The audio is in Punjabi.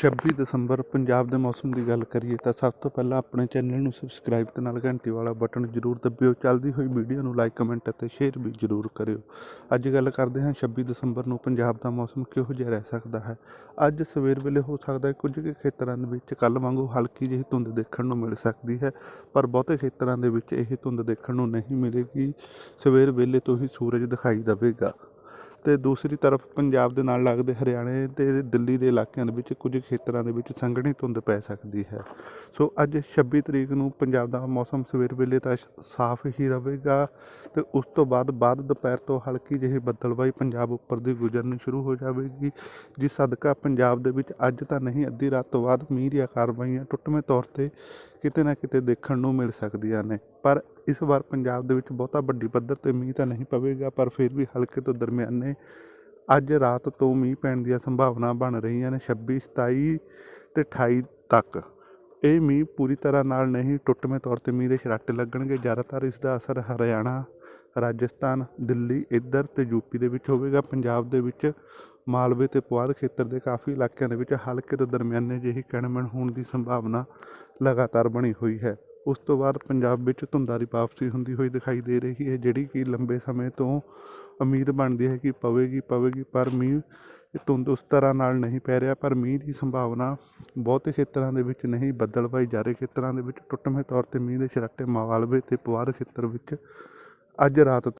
26 ਦਸੰਬਰ ਪੰਜਾਬ ਦੇ ਮੌਸਮ ਦੀ ਗੱਲ ਕਰੀਏ ਤਾਂ ਸਭ ਤੋਂ ਪਹਿਲਾਂ ਆਪਣੇ ਚੈਨਲ ਨੂੰ ਸਬਸਕ੍ਰਾਈਬ ਤੇ ਨਾਲ ਘੰਟੀ ਵਾਲਾ ਬਟਨ ਜ਼ਰੂਰ ਦਬਿਓ। ਚੱਲਦੀ ਹੋਈ ਵੀਡੀਓ ਨੂੰ ਲਾਈਕ, ਕਮੈਂਟ ਅਤੇ ਸ਼ੇਅਰ ਵੀ ਜ਼ਰੂਰ ਕਰਿਓ। ਅੱਜ ਗੱਲ ਕਰਦੇ ਹਾਂ 26 ਦਸੰਬਰ ਨੂੰ ਪੰਜਾਬ ਦਾ ਮੌਸਮ ਕਿਹੋ ਜਿਹਾ ਰਹਿ ਸਕਦਾ ਹੈ? ਅੱਜ ਸਵੇਰ ਵੇਲੇ ਹੋ ਸਕਦਾ ਹੈ ਕੁਝ ਕੁ ਖੇਤਰਾਂ ਦੇ ਵਿੱਚ ਕੱਲ ਵਾਂਗੂ ਹਲਕੀ ਜਿਹੀ ਧੁੰਦ ਦੇਖਣ ਨੂੰ ਮਿਲ ਸਕਦੀ ਹੈ, ਪਰ ਬਹੁਤੇ ਖੇਤਰਾਂ ਦੇ ਵਿੱਚ ਇਹ ਧੁੰਦ ਦੇਖਣ ਨੂੰ ਨਹੀਂ ਮਿਲੇਗੀ। ਸਵੇਰ ਵੇਲੇ ਤੋਂ ਹੀ ਸੂਰਜ ਦਿਖਾਈ ਦੇਵੇਗਾ। ਅਤੇ ਦੂਸਰੀ ਤਰਫ ਪੰਜਾਬ ਦੇ ਨਾਲ ਲੱਗਦੇ ਹਰਿਆਣੇ ਅਤੇ ਦਿੱਲੀ ਦੇ ਇਲਾਕਿਆਂ ਦੇ ਵਿੱਚ ਕੁਝ ਖੇਤਰਾਂ ਦੇ ਵਿੱਚ ਸੰਘਣੀ ਧੁੰਦ ਪੈ ਸਕਦੀ ਹੈ। ਸੋ ਅੱਜ 26 ਤਰੀਕ ਨੂੰ ਪੰਜਾਬ ਦਾ ਮੌਸਮ ਸਵੇਰ ਵੇਲੇ ਤਾਂ ਸ਼- ਸਾਫ਼ ਹੀ ਰਹੇਗਾ ਤੇ ਉਸ ਤੋਂ ਬਾਅਦ ਬਾਅਦ ਦੁਪਹਿਰ ਤੋਂ ਹਲਕੀ ਜਿਹੀ ਬੱਦਲਬਾਈ ਪੰਜਾਬ ਉੱਪਰ ਦੀ ਗੁਜ਼ਰਨੀ ਸ਼ੁਰੂ ਹੋ ਜਾਵੇਗੀ। ਜਿਸ ਸਦਕਾ ਪੰਜਾਬ ਦੇ ਵਿੱਚ ਅੱਜ ਤਾਂ ਨਹੀਂ, ਅੱਧੀ ਰਾਤ ਤੋਂ ਬਾਅਦ ਮੀਂਹ ਦੀਆਂ ਕਾਰਵਾਈਆਂ ਟੁੱਟਵੇਂ ਤੌਰ ਤੇ ਕਿਤੇ ਨਾ ਕਿਤੇ ਦੇਖਣ ਨੂੰ ਮਿਲ ਸਕਦੀਆਂ ਨੇ। ਪਰ ਇਸ ਵਾਰ ਪੰਜਾਬ ਦੇ ਵਿੱਚ ਬਹੁਤਾ ਵੱਡੀ ਪੱਧਰ ਤੇ ਮੀਂਹ ਤਾਂ ਨਹੀਂ ਪਵੇਗਾ, ਪਰ ਫਿਰ ਵੀ ਹਲਕੇ ਤੋਂ ਦਰਮਿਆਨੇ ਅੱਜ ਰਾਤ ਤੋਂ ਮੀਂਹ ਪੈਣ ਦੀਆਂ ਸੰਭਾਵਨਾ ਬਣ ਰਹੀਆਂ ਨੇ 26 27 ਤੇ 28 ਤੱਕ। ਇਹ ਮੀਂਹ ਪੂਰੀ ਤਰ੍ਹਾਂ ਨਾਲ ਨਹੀਂ, ਟੁੱਟਵੇਂ ਤੌਰ ਤੇ ਮੀਂਹ ਦੇ ਛਰਾਟੇ ਲੱਗਣਗੇ। ਜ਼ਿਆਦਾਤਰ ਇਸ ਦਾ ਅਸਰ ਹਰਿਆਣਾ ਰਾਜਸਥਾਨ, ਦਿੱਲੀ ਇੱਧਰ ਤੇ ਯੂਪੀ ਦੇ ਵਿੱਚ ਹੋਵੇਗਾ। ਪੰਜਾਬ ਦੇ ਵਿੱਚ ਮਾਲਵੇ ਤੇ ਪੁਆਧ ਖੇਤਰ ਦੇ ਕਾਫੀ ਇਲਾਕਿਆਂ ਦੇ ਵਿੱਚ ਹਲਕੇ ਤੋਂ ਦਰਮਿਆਨੇ ਜਿਹੀ ਕਣਮਣ ਹੋਣ ਦੀ ਸੰਭਾਵਨਾ ਲਗਾਤਾਰ ਬਣੀ ਹੋਈ ਹੈ। ਉਸ ਤੋਂ ਬਾਅਦ ਪੰਜਾਬ ਵਿੱਚ ਧੁੰਦਾਂ ਦੀ ਵਾਪਸੀ ਹੁੰਦੀ ਹੋਈ ਦਿਖਾਈ ਦੇ ਰਹੀ ਹੈ, ਜਿਹੜੀ ਕਿ ਲੰਬੇ ਸਮੇਂ ਤੋਂ ਉਮੀਦ ਬਣਦੀ ਹੈ ਕਿ ਪਵੇਗੀ ਪਵੇਗੀ, ਪਰ ਮੀਂਹ ਧੁੰਦ ਉਸ ਤਰ੍ਹਾਂ ਨਾਲ ਨਹੀਂ ਪੈ ਰਿਹਾ। ਪਰ ਮੀਂਹ ਦੀ ਸੰਭਾਵਨਾ ਬਹੁਤੇ ਖੇਤਰਾਂ ਦੇ ਵਿੱਚ ਨਹੀਂ ਬੱਦਲਬਾਈ ਜ਼ਿਆਦਾ ਖੇਤਰਾਂ ਦੇ ਵਿੱਚ, ਟੁੱਟਵੇਂ ਤੌਰ ਤੇ ਮੀਂਹ ਦੇ ਛਰਾਟੇ ਮਾਲਵੇ ਤੇ ਪੁਆਧ ਖੇਤਰ ਵਿੱਚ ਅੱਜ ਰਾਤ